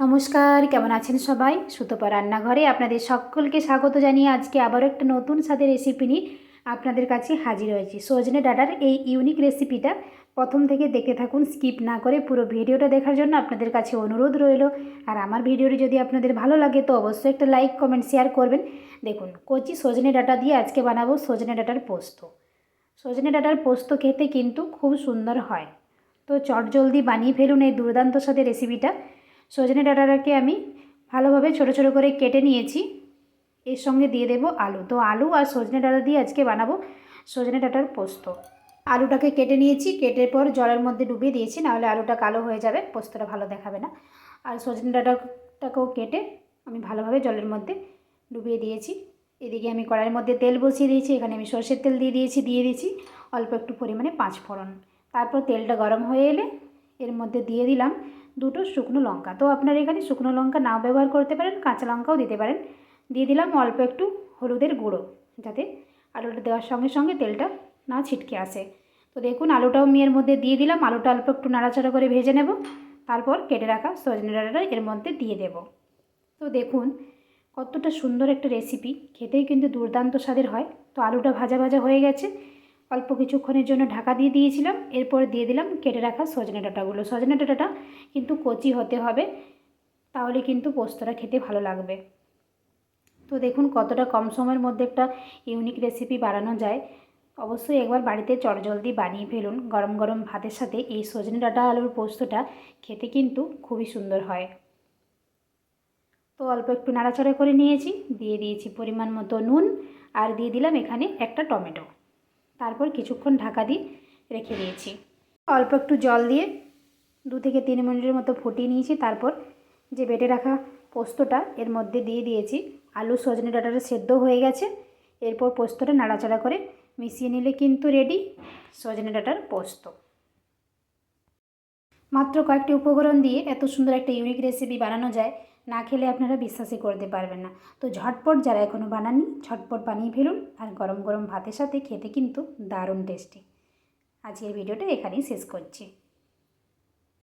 নমস্কার, কেমন আছেন সবাই? সুতপা রান্নাঘরে আপনাদের সকলকে স্বাগত জানিয়ে আজকে আবারও একটা নতুন স্বাদের রেসিপি নিয়ে আপনাদের কাছে হাজির হয়েছি। সজনে ডাটার এই ইউনিক রেসিপিটা প্রথম থেকে দেখতে থাকুন স্কিপ না করে পুরো ভিডিওটা দেখার জন্য আপনাদের কাছে অনুরোধ রইল। আর আমার ভিডিওটি যদি আপনাদের ভালো লাগে তো অবশ্যই একটা লাইক কমেন্ট শেয়ার করবেন। দেখুন, কচি সজনে ডাটা দিয়ে আজকে বানাবো সজনে ডাটার পোস্ত। সজনে ডাটার পোস্ত খেতে কিন্তু খুব সুন্দর হয়। তো চটজলদি বানিয়ে ফেলুন এই দুর্দান্ত সাথে রেসিপিটা সজনে ডাঁটাটাকে আমি ভালোভাবে ছোট ছোট করে কেটে নিয়েছি। এর সঙ্গে দিয়ে দেব আলু। তো আলু আর সজনে ডাঁটা দিয়ে আজকে বানাবো সজনে ডাঁটার পোস্ত। আলুটাকে কেটে নিয়েছি, কেটে পর জলের মধ্যে ডুবিয়ে দিয়েছি, নাহলে আলুটা কালো হয়ে যাবে, পোস্তটা ভালো দেখাবে না। আর সজনে ডাঁটাটাকেও কেটে আমি ভালোভাবে জলের মধ্যে ডুবিয়ে দিয়েছি। এদিকে আমি কড়াইয়ের মধ্যে তেল বসিয়ে দিয়েছি, এখানে আমি সর্ষের তেল দিয়ে দিয়েছি দিয়ে দিয়েছি অল্প একটু পরিমাণে পাঁচ ফোড়ন তারপর তেলটা গরম হয়ে এলে এর মধ্যে দিয়ে দিলাম দুটো শুকনো লঙ্কা। তো আপনারা এখানে শুকনো লঙ্কা নাও ব্যবহার করতে পারেন, কাঁচা লঙ্কাও দিতে পারেন। দিয়ে দিলাম অল্প একটু হলুদের গুঁড়ো, যাতে আলুটা দেওয়ার সঙ্গে সঙ্গে তেলটা না ছিটকে আসে। তো দেখুন, আলুটাও আমি এর মধ্যে দিয়ে দিলাম। আলুটা অল্প একটু নাড়াচাড়া করে ভেজে নেব। তারপর কেটে রাখা সজনে ডাঁটাটা এর মধ্যে দিয়ে দেব। তো দেখুন, কতটা সুন্দর একটা রেসিপি। খেতেই কিন্তু দুর্দান্ত স্বাদের হয়। তো আলুটা ভাজা ভাজা হয়ে গেছে। অল্প কিছুক্ষণের জন্য ঢাকা দিয়ে দিয়েছিলাম। এরপর দিয়ে দিলাম কেটে রাখা সজনে ডাঁটাগুলো। সজনে ডাঁটাটা কিন্তু কচি হতে হবে, তাহলে কিন্তু পোস্তটা খেতে ভালো লাগবে। তো দেখুন কতটা কম সময়ের মধ্যে একটা ইউনিক রেসিপি বানানো যায়। অবশ্যই একবার বাড়িতে চটজলদি বানিয়ে ফেলুন। গরম গরম ভাতের সাথে এই সজনে ডাঁটা আলুর পোস্তটা খেতে কিন্তু খুবই সুন্দর হয়। তো অল্প একটু নাড়াচাড়া করে নিয়েছি। দিয়ে দিয়েছি পরিমাণ মতো নুন আর দিয়ে দিলাম এখানে একটা টমেটো। তারপর কিছুক্ষণ ঢাকা দিয়ে রেখে দিয়েছি। অল্প একটু জল দিয়ে দু থেকে তিন মিনিটের মতো ফুটিয়ে নিয়েছি। তারপর যে বেটে রাখা পোস্তটা, এর মধ্যে দিয়ে দিয়েছি আলু সজনে ডাঁটাটা সেদ্ধ হয়ে গেছে। এরপর পোস্তটা নাড়াচাড়া করে মিশিয়ে নিলে কিন্তু রেডি সজনে ডাটার পোস্ত। মাত্র কয়েকটি উপকরণ দিয়ে এত সুন্দর একটা ইউনিক রেসিপি বানানো যায়, না খেলে আপনারা বিশ্বাসই করতে পারবেন না। তো ঝটপট যারা এখনও বানাননি, ঝটপট বানিয়ে ফেলুন আর গরম গরম ভাতের সাথে খেতে কিন্তু দারুণ টেস্টি আজকের ভিডিওটা এখানেই শেষ করছি।